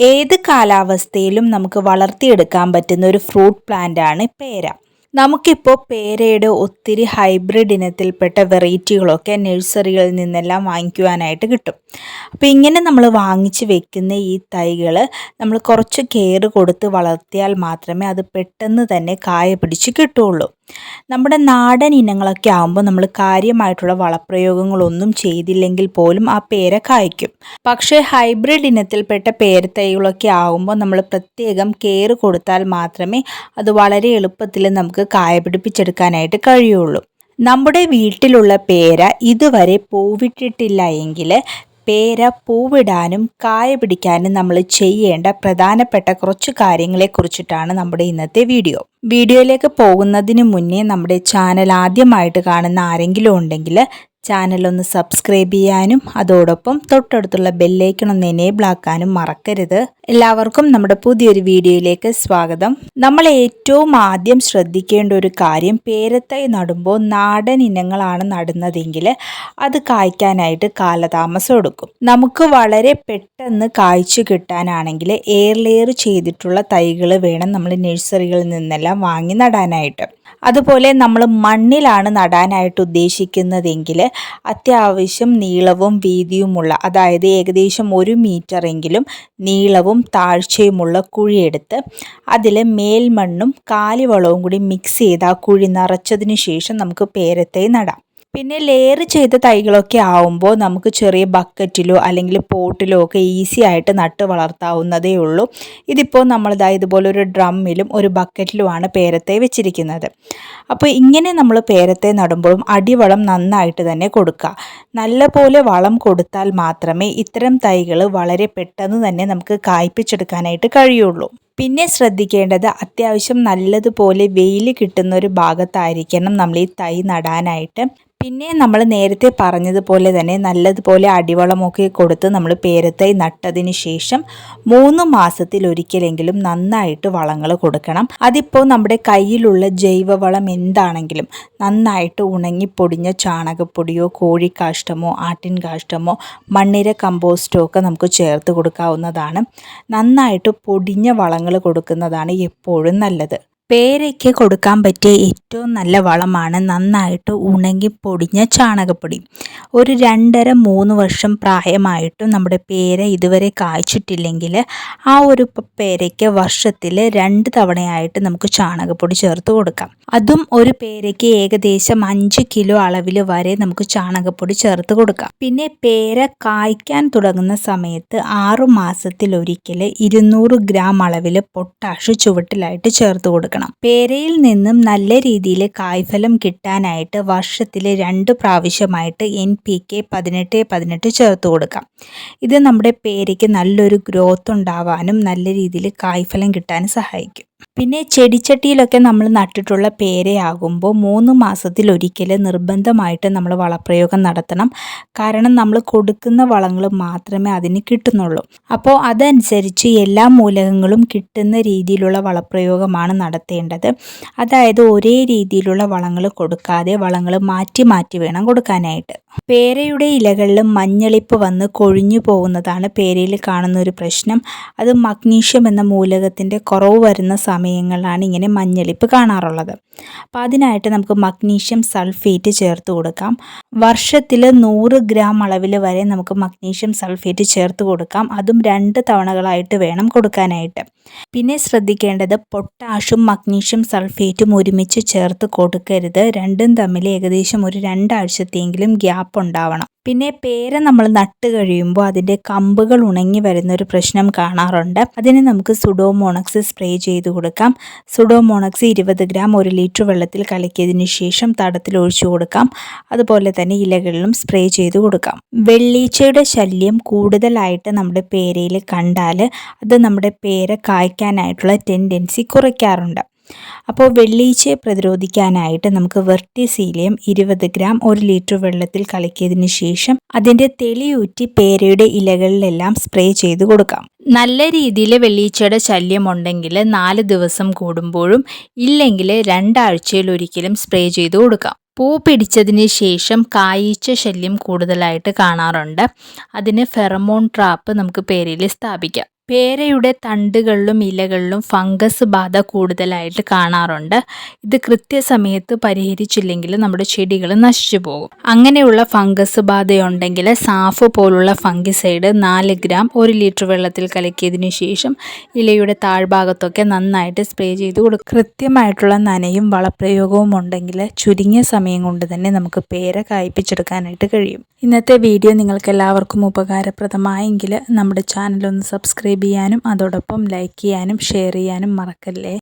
ഏത് കാലാവസ്ഥയിലും നമുക്ക് വളർത്തിയെടുക്കാൻ പറ്റുന്ന ഒരു ഫ്രൂട്ട് പ്ലാന്റ് ആണ് പേര. നമുക്കിപ്പോൾ പേരയുടെ ഒത്തിരി ഹൈബ്രിഡ് ഇനത്തിൽപ്പെട്ട വെറൈറ്റികളൊക്കെ നഴ്സറികളിൽ നിന്നെല്ലാം വാങ്ങിക്കുവാനായിട്ട് കിട്ടും. അപ്പോൾ ഇങ്ങനെ നമ്മൾ വാങ്ങിച്ച് വെക്കുന്ന ഈ തൈകൾ നമ്മൾ കുറച്ച് കെയർ കൊടുത്ത് വളർത്തിയാൽ മാത്രമേ അത് പെട്ടെന്ന് തന്നെ കായ പിടിച്ച് കിട്ടുകയുള്ളൂ. നമ്മുടെ നാടൻ ഇനങ്ങളൊക്കെ ആകുമ്പോൾ നമ്മൾ കാര്യമായിട്ടുള്ള വളപ്രയോഗങ്ങളൊന്നും ചെയ്തില്ലെങ്കിൽ പോലും ആ പേര കായ്ക്കും. പക്ഷേ ഹൈബ്രിഡ് ഇനത്തിൽപ്പെട്ട പേരത്തൈകളൊക്കെ ആകുമ്പോൾ നമ്മൾ പ്രത്യേകം കെയർ കൊടുത്താൽ മാത്രമേ അത് വളരെ എളുപ്പത്തിൽ നമുക്ക് കായ പിടിപ്പിച്ചെടുക്കാനായിട്ട് കഴിയുള്ളൂ. നമ്മുടെ വീട്ടിലുള്ള പേര ഇതുവരെ പൂവിട്ടിട്ടില്ല എങ്കിൽ പേര പൂവിടാനും കായ പിടിക്കാനും നമ്മൾ ചെയ്യേണ്ട പ്രധാനപ്പെട്ട കുറച്ച് കാര്യങ്ങളെക്കുറിച്ചിട്ടാണ് നമ്മുടെ ഇന്നത്തെ വീഡിയോ. വീഡിയോയിലേക്ക് പോകുന്നതിന് മുന്നേ നമ്മുടെ ചാനൽ ആദ്യമായിട്ട് കാണുന്ന ആരെങ്കിലും ഉണ്ടെങ്കിൽ ചാനൽ ഒന്ന് സബ്സ്ക്രൈബ് ചെയ്യാനും അതോടൊപ്പം തൊട്ടടുത്തുള്ള ബെല്ലൈക്കൺ ഒന്ന് എനേബിൾ ആക്കാനും മറക്കരുത്. എല്ലാവർക്കും നമ്മുടെ പുതിയൊരു വീഡിയോയിലേക്ക് സ്വാഗതം. നമ്മൾ ഏറ്റവും ആദ്യം ശ്രദ്ധിക്കേണ്ട ഒരു കാര്യം പേരത്തൈ നടുമ്പോൾ നാടൻ ഇനങ്ങളാണ് നടുന്നതെങ്കിൽ അത് കായ്ക്കാനായിട്ട് കാലതാമസം എടുക്കും. നമുക്ക് വളരെ പെട്ടെന്ന് കായ്ച്ചു കിട്ടാനാണെങ്കിൽ എയർ ലെയർ ചെയ്തിട്ടുള്ള തൈകൾ വേണം നമ്മൾ നഴ്സറികളിൽ നിന്നെല്ലാം വാങ്ങി നടാനായിട്ട്. അതുപോലെ നമ്മൾ മണ്ണിലാണ് നടാനായിട്ട് ഉദ്ദേശിക്കുന്നതെങ്കിൽ അത്യാവശ്യം നീളവും വീതിയുമുള്ള അതായത് ഏകദേശം ഒരു മീറ്ററെങ്കിലും നീളവും താഴ്ചയുമുള്ള കുഴിയെടുത്ത് അതിൽ മേൽമണ്ണും കാലിവളവും കൂടി മിക്സ് ചെയ്ത് ആ കുഴി നിറച്ചതിന് ശേഷം നമുക്ക് പേരത്തെ നടാം. പിന്നെ ലെയർ ചെയ്ത തൈകളൊക്കെ ആവുമ്പോൾ നമുക്ക് ചെറിയ ബക്കറ്റിലോ അല്ലെങ്കിൽ പോട്ടിലോ ഒക്കെ ഈസി ആയിട്ട് നട്ട് വളർത്താവുന്നതേ ഉള്ളൂ. ഇതിപ്പോൾ നമ്മളിതാ ഇതുപോലെ ഒരു ഡ്രമ്മിലും ഒരു ബക്കറ്റിലുമാണ് പേരത്തെ വെച്ചിരിക്കുന്നത്. അപ്പോൾ ഇങ്ങനെ നമ്മൾ പേരത്തെ നടുമ്പോഴും അടിവളം നന്നായിട്ട് തന്നെ കൊടുക്കുക. നല്ലപോലെ വളം കൊടുത്താൽ മാത്രമേ ഇത്തരം തൈകൾ വളരെ പെട്ടെന്ന് തന്നെ നമുക്ക് കായ്പിച്ചെടുക്കാനായിട്ട് കഴിയുള്ളൂ. പിന്നെ ശ്രദ്ധിക്കേണ്ടത് അത്യാവശ്യം നല്ലതുപോലെ വെയിൽ കിട്ടുന്ന ഒരു ഭാഗത്തായിരിക്കണം നമ്മൾ ഈ തൈ നടാനായിട്ട്. പിന്നെ നമ്മൾ നേരത്തെ പറഞ്ഞതുപോലെ തന്നെ നല്ലതുപോലെ അടിവളമൊക്കെ കൊടുത്ത് നമ്മൾ പേരത്തൈ നട്ടതിന് ശേഷം മൂന്ന് മാസത്തിൽ ഒരിക്കലെങ്കിലും നന്നായിട്ട് വളങ്ങൾ കൊടുക്കണം. അതിപ്പോൾ നമ്മുടെ കയ്യിലുള്ള ജൈവവളം എന്താണെങ്കിലും നന്നായിട്ട് ഉണങ്ങിപ്പൊടിഞ്ഞ ചാണകപ്പൊടിയോ കോഴിക്കാഷ്ടമോ ആട്ടിൻ കാഷ്ടമോ മണ്ണിര കമ്പോസ്റ്റോ ഒക്കെ നമുക്ക് ചേർത്ത് കൊടുക്കാവുന്നതാണ്. നന്നായിട്ട് പൊടിഞ്ഞ വളങ്ങൾ കൊടുക്കുന്നതാണ് എപ്പോഴും നല്ലത്. പേരയ്ക്ക് കൊടുക്കാൻ പറ്റിയ ഏറ്റവും നല്ല വളമാണ് നന്നായിട്ട് ഉണങ്ങി പൊടിഞ്ഞ ചാണകപ്പൊടി. ഒരു രണ്ടര മൂന്ന് വർഷം പ്രായമായിട്ടും നമ്മുടെ പേര ഇതുവരെ കായ്ച്ചിട്ടില്ലെങ്കിൽ ആ ഒരു പേരയ്ക്ക് വർഷത്തിൽ രണ്ട് തവണയായിട്ട് നമുക്ക് ചാണകപ്പൊടി ചേർത്ത് കൊടുക്കാം. അതും ഒരു പേരയ്ക്ക് ഏകദേശം അഞ്ച് കിലോ അളവിൽ വരെ നമുക്ക് ചാണകപ്പൊടി ചേർത്ത് കൊടുക്കാം. പിന്നെ പേര കായ്ക്കാൻ തുടങ്ങുന്ന സമയത്ത് ആറു മാസത്തിൽ ഒരിക്കൽ ഇരുന്നൂറ് ഗ്രാം അളവിൽ പൊട്ടാഷ് ചുവട്ടിലായിട്ട് ചേർത്ത് കൊടുക്കണം. കൊടുക്കണം പേരയിൽ നിന്നും നല്ല രീതിയിൽ കായ്ഫലം കിട്ടാനായിട്ട് വർഷത്തിൽ രണ്ട് പ്രാവശ്യമായിട്ട് എൻ പി കെ പതിനെട്ട് പതിനെട്ട് ചേർത്ത് കൊടുക്കാം. ഇത് നമ്മുടെ പേരയ്ക്ക് നല്ലൊരു ഗ്രോത്ത് ഉണ്ടാവാനും നല്ല രീതിയിൽ കായ്ഫലം കിട്ടാനും സഹായിക്കും. പിന്നെ ചെടിച്ചട്ടിയിലൊക്കെ നമ്മൾ നട്ടിട്ടുള്ള പേരയാകുമ്പോൾ മൂന്ന് മാസത്തിൽ ഒരിക്കൽ നിർബന്ധമായിട്ട് നമ്മൾ വളപ്രയോഗം നടത്തണം. കാരണം നമ്മൾ കൊടുക്കുന്ന വളങ്ങൾ മാത്രമേ അതിന് കിട്ടുന്നുള്ളൂ. അപ്പോൾ അതനുസരിച്ച് എല്ലാ മൂലകങ്ങളും കിട്ടുന്ന രീതിയിലുള്ള വളപ്രയോഗമാണ് നടത്തേണ്ടത്. അതായത് ഒരേ രീതിയിലുള്ള വളങ്ങൾ കൊടുക്കാതെ വളങ്ങൾ മാറ്റി മാറ്റി വേണം കൊടുക്കാനായിട്ട്. പേരയുടെ ഇലകളിൽ മഞ്ഞളിപ്പ് വന്ന് കൊഴിഞ്ഞു പോകുന്നതാണ് പേരയിൽ കാണുന്ന ഒരു പ്രശ്നം. അത് മഗ്നീഷ്യം എന്ന മൂലകത്തിന്റെ കുറവ് വരുന്ന സമയങ്ങളിലാണ് ഇങ്ങനെ മഞ്ഞളിപ്പ് കാണാറുള്ളത്. അപ്പോൾ അതിനായിട്ട് നമുക്ക് മഗ്നീഷ്യം സൾഫേറ്റ് ചേർത്ത് കൊടുക്കാം. വർഷത്തിൽ നൂറ് ഗ്രാം അളവിൽ വരെ നമുക്ക് മഗ്നീഷ്യം സൾഫേറ്റ് ചേർത്ത് കൊടുക്കാം. അതും രണ്ട് തവണകളായിട്ട് വേണം കൊടുക്കാനായിട്ട്. പിന്നെ ശ്രദ്ധിക്കേണ്ടത് പൊട്ടാഷും മഗ്നീഷ്യം സൾഫേറ്റും ഒരുമിച്ച് ചേർത്ത് കൊടുക്കരുത്. രണ്ടും തമ്മിൽ ഏകദേശം ഒരു രണ്ടാഴ്ചത്തെങ്കിലും ഗ്യാപ്പ് ഉണ്ടാവണം. പിന്നെ പേര നമ്മൾ നട്ട് കഴിയുമ്പോൾ അതിന്റെ കമ്പുകൾ ഉണങ്ങി വരുന്ന ഒരു പ്രശ്നം കാണാറുണ്ട്. അതിന് നമുക്ക് സുഡോമോണക്സ് സ്പ്രേ ചെയ്ത് കൊടുക്കാം. സുഡോമോണക്സ് ഇരുപത് ഗ്രാം ഒരു ലിറ്റർ വെള്ളത്തിൽ കലക്കിയതിന് ശേഷം തടത്തിൽ ഒഴിച്ചു കൊടുക്കാം. അതുപോലെ തന്നെ ഇലകളിലും സ്പ്രേ ചെയ്ത് കൊടുക്കാം. വെള്ളീച്ചയുടെ ശല്യം കൂടുതലായിട്ട് നമ്മുടെ പേരയിൽ കണ്ടാൽ അത് നമ്മുടെ പേര കായ്ക്കാനായിട്ടുള്ള ടെൻഡൻസി കുറയ്ക്കാറുണ്ട്. അപ്പോൾ വെള്ളീച്ചയെ പ്രതിരോധിക്കാനായിട്ട് നമുക്ക് വെർട്ടിസീലിയം ഇരുപത് ഗ്രാം ഒരു ലിറ്റർ വെള്ളത്തിൽ കലക്കിയതിന് ശേഷം അതിന്റെ തെളിയൂറ്റി പേരയുടെ ഇലകളിലെല്ലാം സ്പ്രേ ചെയ്ത് കൊടുക്കാം. നല്ല രീതിയിൽ വെള്ളീച്ചയുടെ ശല്യം ഉണ്ടെങ്കിൽ നാല് ദിവസം കൂടുമ്പോഴും ഇല്ലെങ്കിൽ രണ്ടാഴ്ചയിൽ ഒരിക്കലും സ്പ്രേ ചെയ്ത് കൊടുക്കാം. പൂ പിടിച്ചതിന് ശേഷം കായീച്ച ശല്യം കൂടുതലായിട്ട് കാണാറുണ്ട്. അതിന് ഫെറമോൺ ട്രാപ്പ് നമുക്ക് പേരിൽ സ്ഥാപിക്കാം. പേരയുടെ തണ്ടുകളിലും ഇലകളിലും ഫംഗസ് ബാധ കൂടുതലായിട്ട് കാണാറുണ്ട്. ഇത് കൃത്യസമയത്ത് പരിഹരിച്ചില്ലെങ്കിൽ നമ്മുടെ ചെടികൾ നശിച്ചു പോകും. അങ്ങനെയുള്ള ഫംഗസ് ബാധയുണ്ടെങ്കിൽ സാഫ് പോലുള്ള ഫംഗിസൈഡ് നാല് ഗ്രാം ഒരു ലിറ്റർ വെള്ളത്തിൽ കലക്കിയതിനു ശേഷം ഇലയുടെ താഴ്ഭാഗത്തൊക്കെ നന്നായിട്ട് സ്പ്രേ ചെയ്ത് കൊടുക്കും. കൃത്യമായിട്ടുള്ള നനയും വളപ്രയോഗവും ഉണ്ടെങ്കിൽ ചുരുങ്ങിയ സമയം കൊണ്ട് തന്നെ നമുക്ക് പേര കായ്പിച്ചെടുക്കാനായിട്ട് കഴിയും. ഇന്നത്തെ വീഡിയോ നിങ്ങൾക്ക് എല്ലാവർക്കും ഉപകാരപ്രദമായെങ്കിൽ നമ്മുടെ ചാനൽ ഒന്ന് സബ്സ്ക്രൈബ് ചെയ്യാനും അതോടൊപ്പം ലൈക്ക് ചെയ്യാനും ഷെയർ ചെയ്യാനും മറക്കല്ലേ?